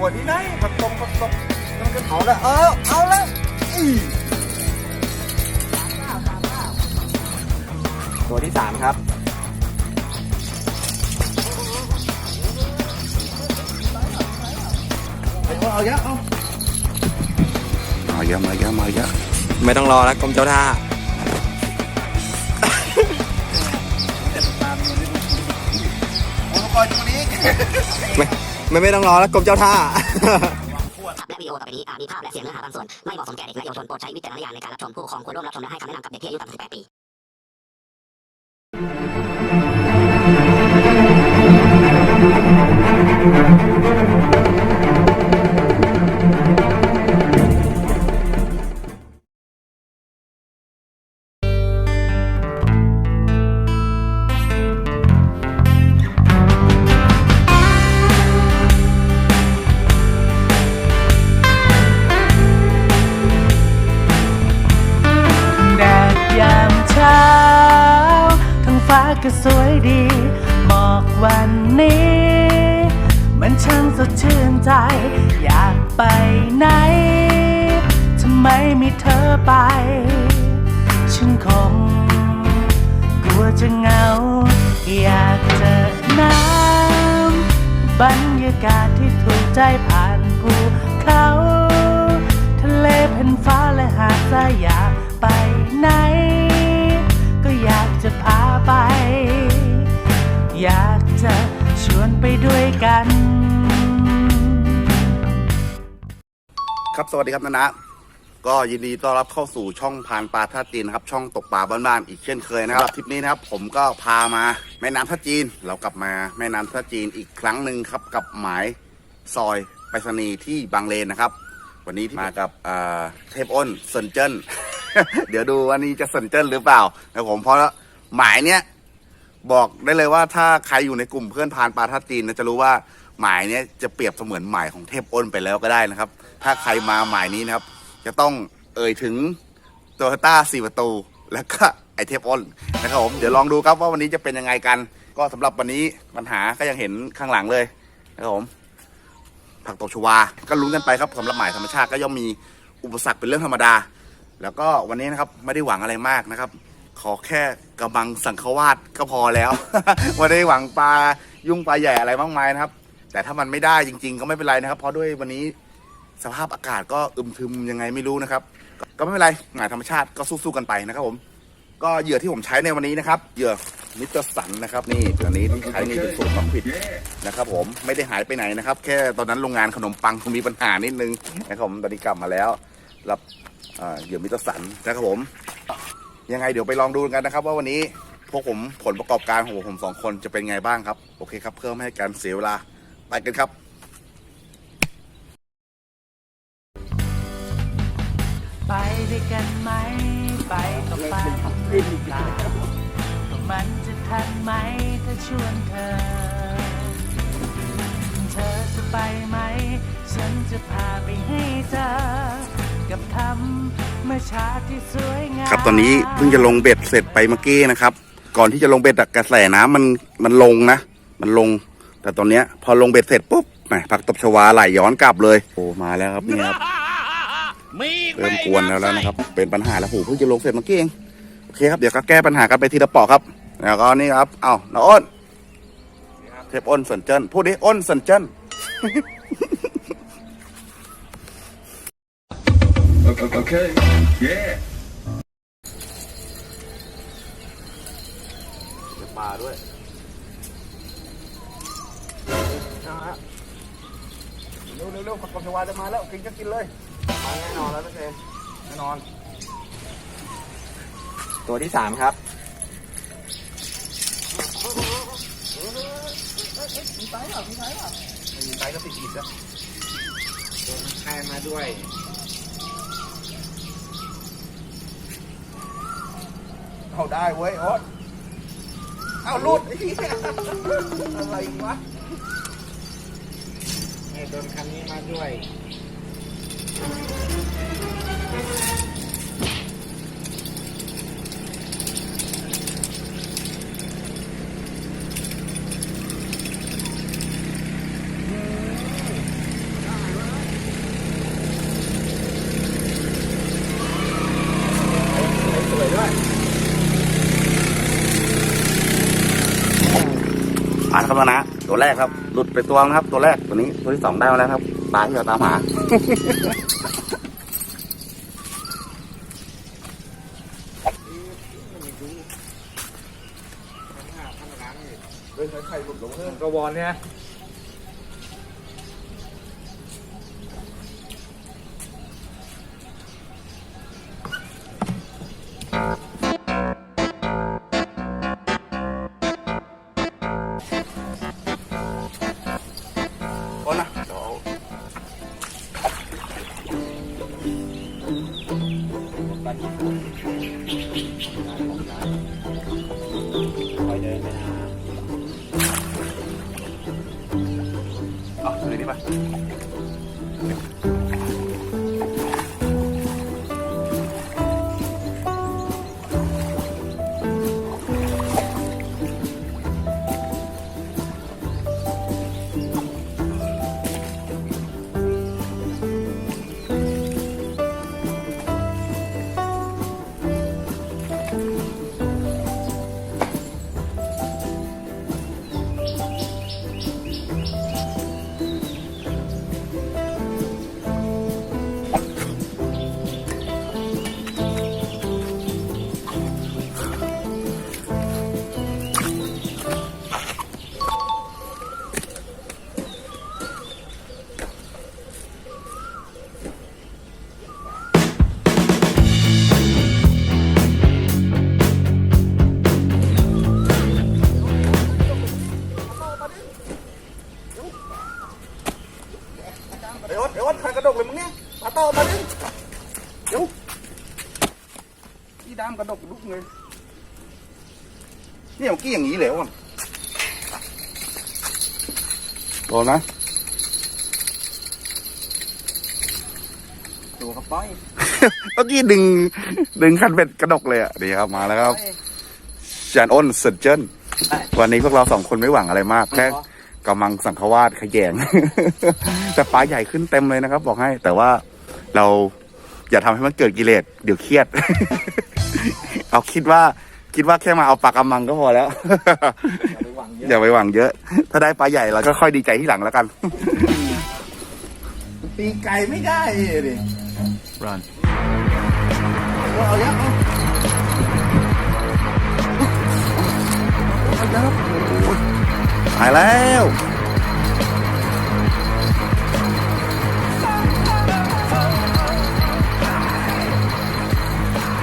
ตัวที่ไหนผักตรงผักตกมันก็เอาล้วเออเอาแล้วอีตัวที่สามครับเอาเยอะเอามาเยอะมาเยอะมาเยอะไม่ต้องรอแล้วกรมเจ้าท่าอุปกรณ์ตัวนี้ ไม่ไม่ไม่ต้องรอแล้วกรมเจ้าท่า และวิดีโอต่อไปนี้อาจมีภาพและเสียงเนื้อหาบางส่วน ไม่เหมาะสมแก่เด็กและเยาวชนโปรดใช้วิจารณญาณในการรับชมผู้ปกครองควรร่วมรับชมและให้คำแนะนำกับเด็กที่อายุต่ำกว่า18ปีแด บรรยากาศที่ถูกใจผ่านภูเขา ทะเลแผ่นฟ้าและหาดทรายอยากไปไหน ก็อยากจะพาไป อยากจะชวนไปด้วยกัน ครับ สวัสดีครับนะนะ ก็ยินดีต้อนรับเข้าสู่ช่องพานปลาท่าจีนนะครับ ช่องตกปลาบ้านๆอีกเช่นเคยนะครับทริปนี้นะครับ ผมก็พามาแม่น้ำท่าจีน เรากลับมาแม่น้ำท่าจีนอีกครั้งหนึ่งครับกับหมายซอยไปรษณีย์ที่บางเลนนะครับ วันนี้ที่มากับอ่าเทพอ้นเซินเจิ้น เดี๋ยวดูวันนี้จะเซินเจิ้นหรือเปล่านะครับผมเพราะหมายเนี้ยบอกได้เลยว่าถ้าใครอยู่ในกลุ่มเพื่อนพานปลาทัดจีนนะจะรู้ว่าหมายเนี้ยจะเปรียบเสมือนหมายของเทพอ้นไปแล้วก็ได้นะครับ ถ้าใครมาหมายนี้นะครับ จะต้องเอ่ยถึงโตโยต้าสี่ประตู แล้วก็ไอเทพอ้นนะครับผมเดี๋ยวลองดูครับว่าวันนี้จะเป็นยังไงกัน ก็สำหรับวันนี้ปัญหาก็ยังเห็นข้างหลังเลยนะครับผมผักตบชวา ก็ลุ้นกันไปครับสำหรับหมายธรรมชาติก็ย่อมมีอุปสรรคเป็นเรื่องธรรมดา แล้วก็วันนี้นะครับไม่ได้หวังอะไรมากนะครับ ขอแค่กระบังสังขวาดก็พอแล้วไม่ได้หวังปลายุ่งปลาใหญ่อะไรมากมายนะครับ แต่ถ้ามันไม่ได้จริง ๆ ก็ไม่เป็นไรนะครับ เพราะด้วยวันนี้ สภาพอากาศก็อึมครึมยังไงไม่รู้นะครับ ก็ไม่เป็นไรหมายธรรมชาติก็สู้ๆกันไปนะครับผม ก็เหยื่อที่ผมใช้ในวันนี้นะครับเหยื่อมิสเตอร์สันนะครับนี่ตัวนี้ที่ใช้นี่เป็นสูตรของผิดนะครับผมไม่ได้หายไปไหนนะครับ แค่ตอนนั้นโรงงานขนมปังคงมีปัญหานิดนึงนะครับผมตอนนี้กลับมาแล้วรับเหยื่อมิสเตอร์สันนะครับผม ยังไงเดี๋ยวไปลองดูกันนะครับ ว่าวันนี้พวกผมผลประกอบการของผมสองคนจะเป็นไงบ้างครับ โอเคครับเพื่อไม่ให้การเสียเวลาไปกันครับ กันไหม ไปก็ไปหรือเปล่ามันจะทันไหมถ้าชวนเธอ เธอจะไปไหม ฉันจะพาไปให้เจอกับธรรมชาติที่สวยงามครับตอนนี้เพิ่งจะลงเบ็ดเสร็จไปเมื่อกี้นะครับ ก่อนที่จะลงเบ็ดอะกระแสน้ำมันมันลงนะ มันลง แต่ตอนเนี้ย พอลงเบ็ดเสร็จปุ๊บแหมผักตบชวาไหลย้อนกลับเลยโอ้มาแล้วครับนี่ครับ เริ่มกวนแล้วแล้วนะครับ เป็นปัญหาแล้วโหเพิ่งจะลงเสร็จเมื่อกี้เองโอเคครับเดี๋ยวก็แก้ปัญหากันไปทีละปอกครับแล้วก็นี่ครับเอ้าน้าอ้นเทพอ้นสนเจิ้นพูดดิอ้นสนเจิ้น Okay. Yeah. ปลาด้วยเร็วเร็วเร็วผักกบชวาจะมาแล้วกินก็กินเลย มาแน่นอนแล้วนะเจแน่นอน ตัวที่สามครับมีไซส์ก็ติดอีกแล้วใครมาด้วยเอาได้เว้ยโอ๊ตเอาหลุดไอ้เหี้ยอะไรวะโดนคันนี้มาด้วยมานครับนะ ตัวแรกครับ หลุดไปตัวนะครับ ตัวแรกตัวนี้ตัวที่สองได้แล้วครับตลาที่เราตามหา วรเนี่ย เดี๋ยวเดี๋ยวใครกระดกเลยมึงเนี่ยปลาเต่ามาดิเดี๋ยวพี่ดามกระดกลุกเลยเนี่ยเมื่อกี้อย่างนี้เหลวอะโดนนะตัวกระป้อยเมื่อกี้ดึง ดึงคันเบ็ดกระดกเลยอะดีครับมาแล้วครับจานอ้นเซนเจนวันนี้พวกเราสองคนไม่หวังอะไรมากแค่ กำลังสังขวาดขยแยง แต่ปลาใหญ่ขึ้นเต็มเลยนะครับ บอกให้ แต่ว่าเราอย่าทำให้มันเกิดกิเลสเดี๋ยวเครียด เอาคิดว่าคิดว่าแค่มาเอาปลากระมังก็พอแล้ว อย่าไปหวังเยอะ ถ้าได้ปลาใหญ่เราก็ค่อยดีใจที่หลังแล้วกันตีไก่ไม่ได้ดิ Run เอาเยอะเอาเยอะโอ้ยหายแล้ว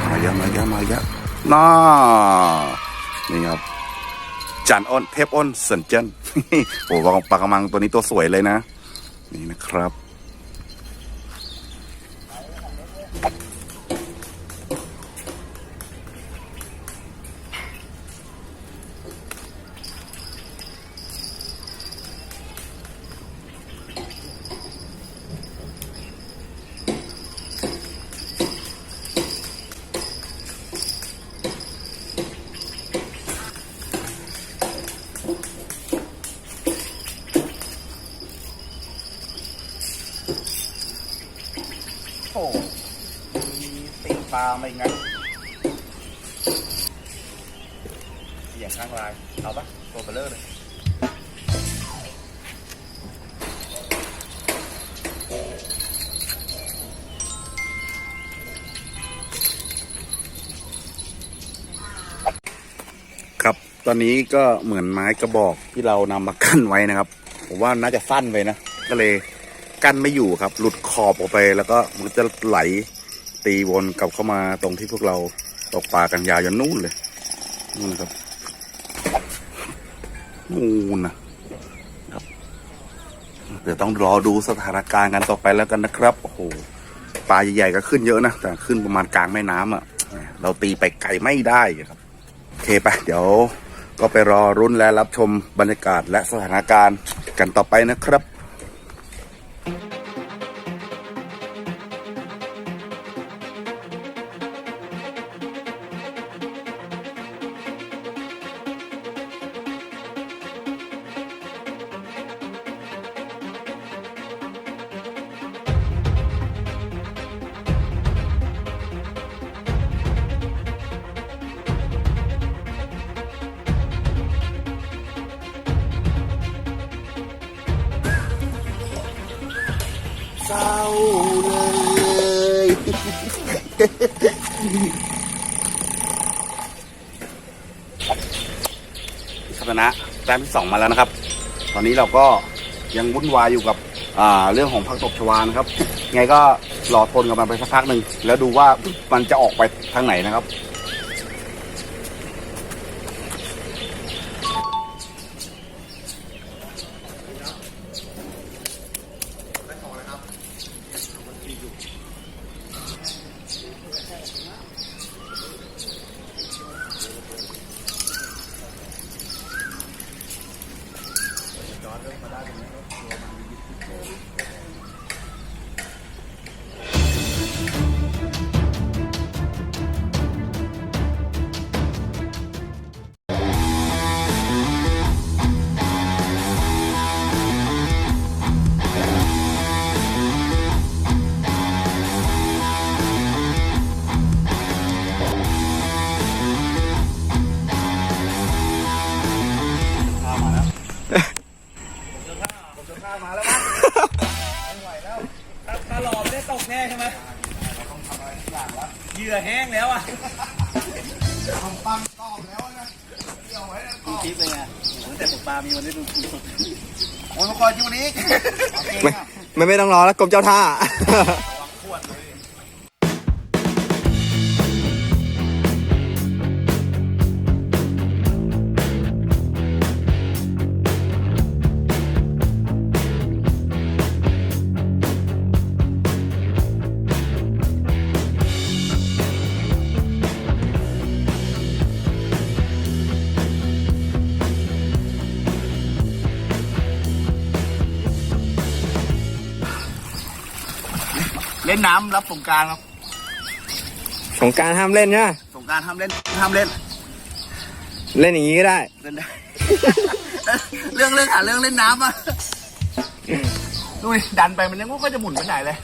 มาเยอะมาเยอะมาเยอะน้านี่ครับจันอ้นเทพอ้นเสันเจิ้นโอ้ปาปลากระมังตัวนี้ตัวสวยเลยนะ นี่นะครับ ปลาไม่งั้นเสียงข้างลาย เอาปะตัวเบลเลอร์เลยครับตอนนี้ก็เหมือนไม้กระบอกที่เรานำมากั้นไว้นะครับ ผมว่าน่าจะสั้นไปนะ ก็เลยกั้นไม่อยู่ครับ หลุดขอบออกไปแล้วก็มันจะไหล ตีวนกลับเข้ามาตรงที่พวกเราตกปลากันยาวยันนู่นเลยนู่นครับนู่นนะครับ เดี๋ยวต้องรอดูสถานการณ์กันต่อไปแล้วกันนะครับโอ้โหปลาใหญ่ๆก็ขึ้นเยอะนะแต่ขึ้นประมาณกลางแม่น้ำอะ เราตีไปไกลไม่ได้ครับโอเคไปเดี๋ยว ก็ไปรอรุ่นและรับชมบรรยากาศและสถานการณ์กันต่อไปนะครับ แต้มที่สองมาแล้วนะครับ ตอนนี้เราก็ยังวุ่นวายอยู่กับเรื่องของพักตบชวานะครับ ไงก็รอทนกับมันไปสักพักหนึ่งแล้วดูว่ามันจะออกไปทางไหนนะครับ ไม่ต้องรอแล้วกรมเจ้าท่า ล่นน้ำรับสงกรารครับสงกรารห้ามเล่นใช่ไหมสงกรารห้ามเล่นห้ามเล่นเล่นอย่างนี้ก็ได้ เล่นได้ เรื่องเรื่องหาเรื่องเล่นน้ำอะดูดิดันไปมันยังก็จะหมุนไปไหนเลย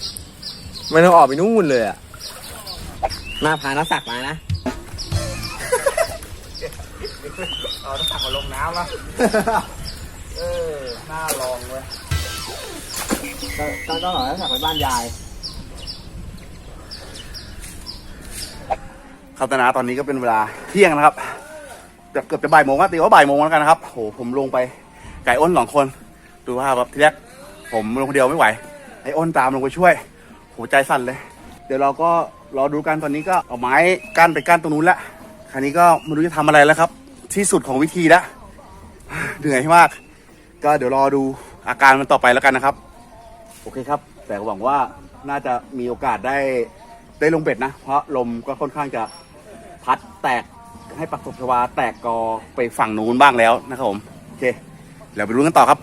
ไม่ต้องออกไปนู่นเลยอะหน้าพานักสักมานะ เอาต้องตักมาลงน้ำอะเออน่าลองเว้ยต้องต้องหอนักสักไปบ้านยาย ครับตนาตอนนี้ก็เป็นเวลาเที่ยงนะครับเกือบจะบ่ายโมงก็ตีว่าบ่ายโมงแล้วกันนะครับโหผมลงไปไก่อ้นสองคน ดูว่าพแบบทีแรกผมลงคนเดียวไม่ไหว ไอ้อ้นตามลงไปช่วยโหใจสั่นเลย เดี๋ยวเราก็รอดูกันตอนนี้ก็เอาไม้กั้นไปกั้นตรงนู้นแล้วคราวนี้ก็ไม่รู้จะทำอะไรแล้วครับ ที่สุดของวิธีล้วเหนื่อยมาก ก็เดี๋ยวรอดูอาการมันต่อไปแล้วกันนะครับ โอเคครับ แต่หวังว่าน่าจะมีโอกาสได้ได้ลงเบ็ดนะ เพราะลมก็ค่อนข้างจะ พัดแตกให้ปักตบชวาแตกกอไปฝั่งนู้นบ้างแล้วนะครับผม โอเค เดี๋ยวไปรู้กันต่อครับ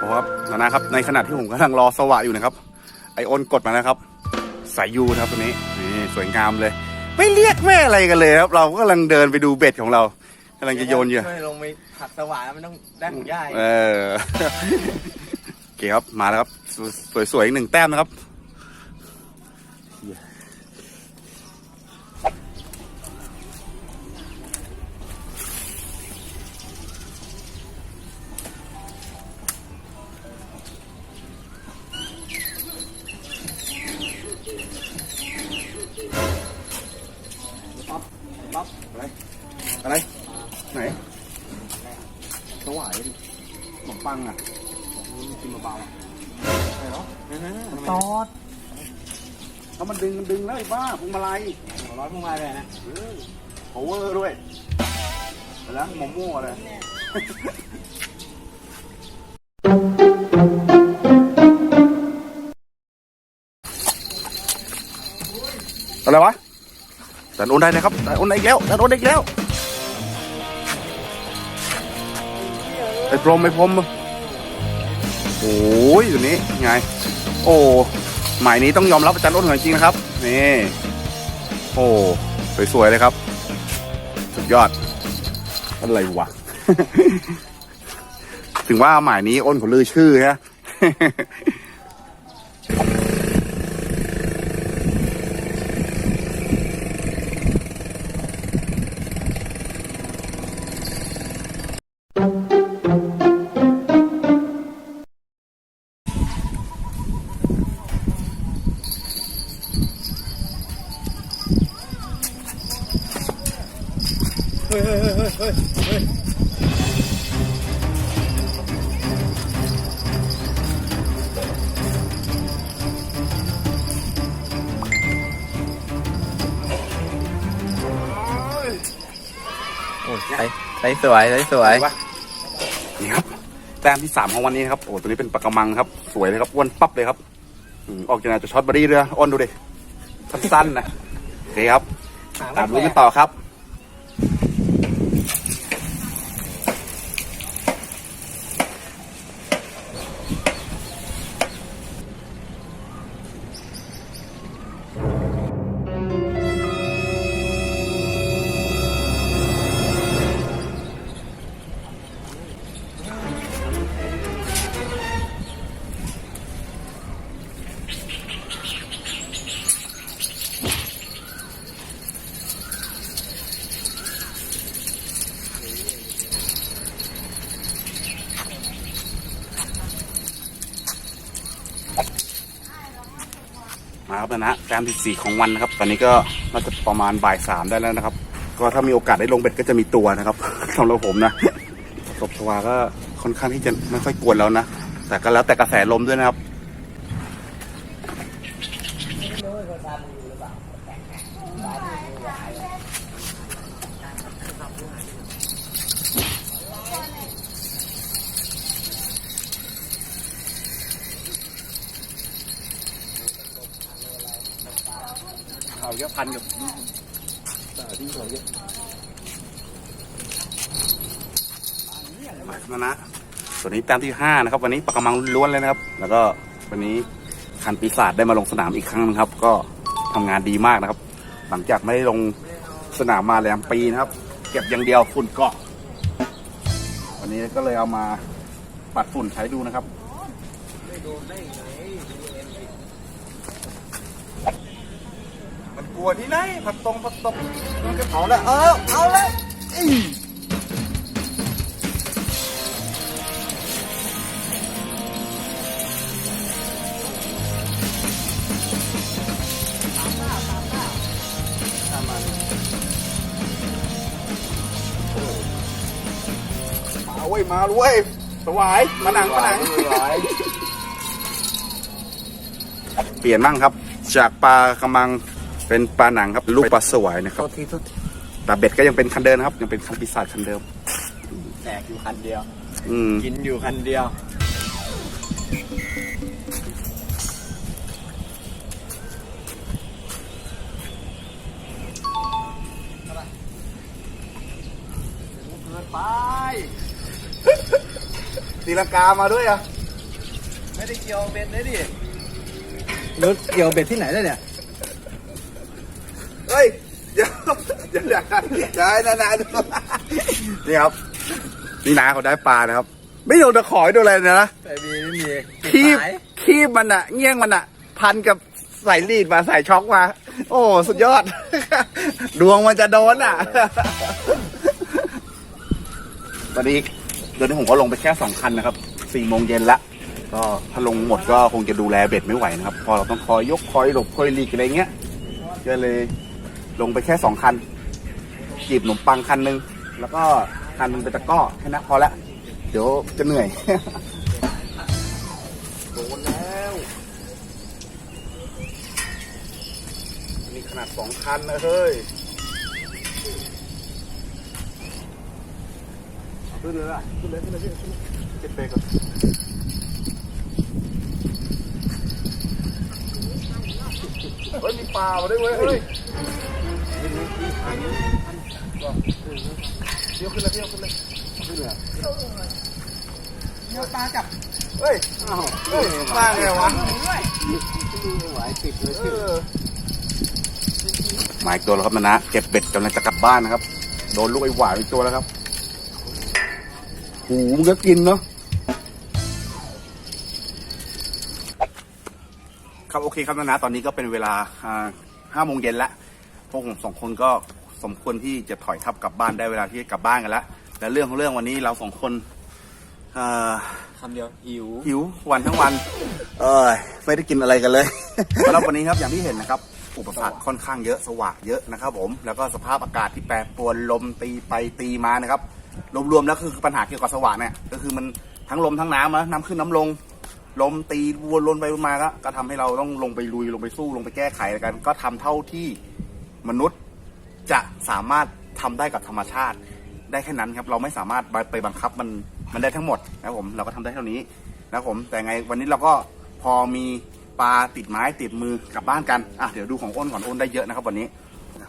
บอกว่านะครับ ในขณะที่ผมกำลังรอสวะอยู่นะครับ ไอโอนกดมานะครับ สายยูนะครับตัวนี้ นี่สวยงามเลย ไม่เรียกแม่อะไรกันเลยครับ เราก็กำลังเดินไปดูเบ็ดของเรากำลังจะโยนเหยื่อช่วยลงไปผักสว่านมันต้องได้ของย่ายเออโอ เคครับ มาแล้วครับ สวยๆอีกหนึ่งแต้มนะครับ ตอดถ้ามันดึงมันดึงแล้วไอ้บ้าพวงมาลัยร้อนลงมาเลยนะโอเวอร์ด้วยไปแล้วหมอมั่วเลยอะไรวะดันโอนได้นะครับดันโอนได้อีกแล้วดันโอนได้อีกแล้วไอ้พรหมไอ้พรหมโอ้ยตัวนี้ไง โอ้หมายนี้ต้องยอมรับอาจารย์อ้นของจริงนะครับนี่โอ้สวยๆเลยครับ สุดยอดอะไรวะ ถึงว่าหมายนี้อ้นเขาลือชื่อฮะ โอ้ยใส่ใส่สวยใส่สวย วะนี่ครับแต้มที่สามของวันนี้นะครับโอ้ตัวนี้เป็นปลากระมังครับ สวยเลยครับอ้วนปั๊บเลยครับอืมออกจากไหนจะช็อตบอดี้เรืออ้อนดูดิสั้นๆนะโอเคครับ ตามดูกันต่อครับ มาครับนะแต้มที่สี่ของวันนะครับ ตอนนี้ก็น่าจะประมาณบ่ายสามได้แล้วนะครับ ก็ถ้ามีโอกาสได้ลงเบ็ดก็จะมีตัวนะครับสำหรับผมนะตบชวาก็ค่อนข้างที่จะไม่ค่อยกวนแล้วนะ แต่ก็แล้วแต่กระแสลมด้วยนะครับ เยอะพันอยู่มาแล้วนะส่วนนี้แต้มที่ห้านะครับ วันนี้ปากกำมังล้วนเลยนะครับ แล้วก็วันนี้คันปีศาจได้มาลงสนามอีกครั้งนะครับ ก็ทำงานดีมากนะครับ หลังจากไม่ได้ลงสนามมาแรมปีนะครับ เก็บอย่างเดียวฝุ่นเกาะ วันนี้ก็เลยเอามาปัดฝุ่นใช้ดูนะครับ มัน กลัวที่ไหนผักตรงผักตบมันก็เผาแล้วเออเอาเลยอีมาเว้ยมาเว้ยสวายมาหนังมาหนังเปลี่ยนมั่งครับ จากปลากระมัง เป็นปลาหนังครับลูกปลาสวายนะครับโทษทีโทษทีแต่เบ็ดก็ยังเป็นคันเดิมนะครับยังเป็นคันปีศาจคันเดิม แตกอยู่คันเดียว อืมกินอยู่คันเดียว ไป ตีลังกามาด้วยอะไม่ได้เกี่ยวเบ็ดเลยดิรถเกี่ยวเบ็ดที่ไหนได้เนี่ย เฮ้ยเดี๋ยวเดี๋ยวเดี๋ยวเดี๋ยวให้นาๆดูนี่ครับ นี่นาเขาได้ปลานะครับ ไม่โดนตะขอให้โดนอะไรเลยนะแต่มีไม่มีคีบคีบมันอะเงี้ยงมันอะพันกับใส่รีดมาใส่ช็อกมา โอ้ สุดยอด ดวงมันจะโดนอะตอนนี้เดี๋ยวนี้ผมก็ลงไปแค่สองคันนะครับสี่โมงเย็นละก็ถ้าลงหมดก็คงจะดูแลเบ็ดไม่ไหวนะครับเพอเราต้องคอยยกคอยหลบคอยหลีกอะไรเงี้ยก็เลย ลงไปแค่สองคันจีบขนมปังคันหนึ่งแล้วก็คันหนึงเป็นตะก้อแค่นั้นพอละเดี๋ยวจะเหนื่อยโดนแล้วมีขนาดสองคันนะเฮ้ยขึ้นเลยล่ะขึ้นเลยขึ้นเลยขึ้นเลยเก็บเบรกก่อนเฮ้ยมีปลามาด้วยเว้ย เฮ้ยเที่ยวขึ้นเลยเที่ยวขึ้นเลยขึ้นเลยเกี่ยวปลากับเฮ้ยอ้าวเฮ้ยมาไงวะไหวติดเลยเออมาอีกตัวแล้วครับนะนะเก็บเบ็ดกำลังจะกลับบ้านนะครับ โดนลูกไอ้หวานอีกตัวแล้วครับหูมันก็กินเนาะครับโอเคครับนะนะตอนนี้ก็เป็นเวลาอ่าห้าโมงเย็นแล้ว วกผมสองคนก็สมควรที่จะถอยทับกลับบ้านได้เวลาที่จะกลับบ้านกันแล้วแต่เรื่องของเรื่องวันนี้เราสองคนเอ่อคำเดียวหิวหิววันทั้งวัน เอ้ยไม่ได้กินอะไรกันเลยสำหรับวันนี้ครับอย่างที่เห็นนะครับ อุปสรรคค่อนข้างเยอะสว่างเยอะนะครับ ผมแล้วก็สภาพอากาศที่แปรปรวนลมตีไปตีมานะครับ รวมๆแล้วคือปัญหาเกี่ยวกับสว่างเนี่ยก็คือมันทั้งลมทั้งน้ำนะน้ำขึ้นน้ำลง ลมตีวนลนไปวนมาก็ก็ทำให้เราต้องลงไปลุยลงไปสู้ลงไปแก้ไขกัน ก็ทำเท่าที่ มนุษย์จะสามารถทำได้กับธรรมชาติได้แค่นั้นครับ เราไม่สามารถไปบังคับมันมันได้ทั้งหมดนะครับผมเราก็ทำได้เท่านี้นะครับผมแต่ไงวันนี้เราก็พอมีปลาติดไม้ติดมือกลับบ้านกันอะเดี๋ยวดูของอ้นก่อนอ้นได้เยอะนะครับ วันนี้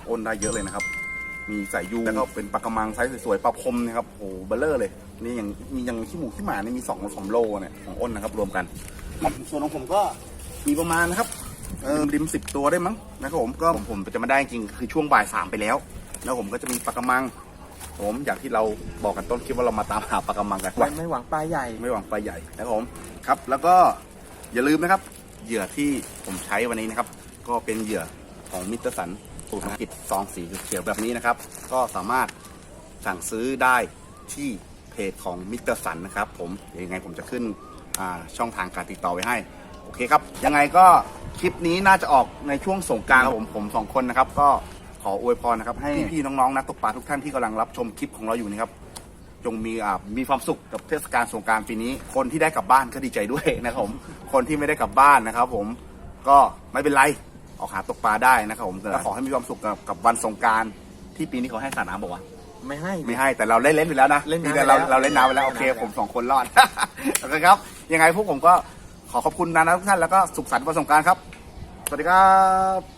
อ้นได้เยอะเลยนะครับ มีสายยูแล้วก็เป็นปลากระมังไซส์สวยๆปลาพรมนะครับโอ้โหเบลเลอร์เลย นี่ยังมียังขี้หมูขี้หมานี่มีสองสองโลเนี่ยของอ้นนะครับ รวมกันส่วนของผมก็มีประมาณนะครับ เออริมสิบตัวได้มั้งนะครับผมก็ผมผมจะมาได้จริงๆคือช่วงบ่ายสามไปแล้วแล้วผมก็จะมีปลากระมัง ผมอย่างที่เราบอกกันต้นคลิปว่าเรามาตามหาปลากระมังกันไม่ไม่หวังปลาใหญ่ ไม่หวังปลาใหญ่นะครับผมครับ แล้วก็อย่าลืมนะครับ เหยื่อที่ผมใช้วันนี้นะครับ ก็เป็นเหยื่อของมิสเตอร์สันสูตรธุรกิจซองสีเขียวแบบนี้นะครับ ก็สามารถสั่งซื้อได้ที่เพจของมิสเตอร์สันนะครับ ผมเดี๋ยวยังไงผมจะขึ้นอ่าช่องทางการติดต่อไว้ให้โอ เคครับ ยังไงก็คลิปนี้น่าจะออกในช่วงสงกรารครับผมผมสองคนนะครับ ก็ขออวยพรนะครับ ให้พี่ๆน้องๆนักตกปลาทุกท่านที่กำลังรับชมคลิปของเราอยู่นะครับ จงมีอ่ามีความสุขกับเทศกาลสงกรารปีนี้ คนที่ได้กลับบ้านก็ดีใจด้วยนะครับผม คนที่ไม่ได้กลับบ้านนะครับ ผมก็ไม่เป็นไรออกหาตกปลาได้นะครับผมแต่ขอให้มีความสุขกับกับวันสงกรารที่ปีนี้เขาให้สาดน้ำบอกว่า ไม่ให้ ไม่ให้แต่เราเล่นเล่นไปแล้วนะเล่นน้ำแต่เราไปแล้วเราเล่นน้ำไปแล้ว โอเคเล่นน้ำไปแล้วผมสองคนรอด โอเคครับ ยังไงพวกผมก็ ขอขอบคุณนานาทุกท่านแล้วก็สุขสันต์วันสงกรารครับ สวัสดีครับ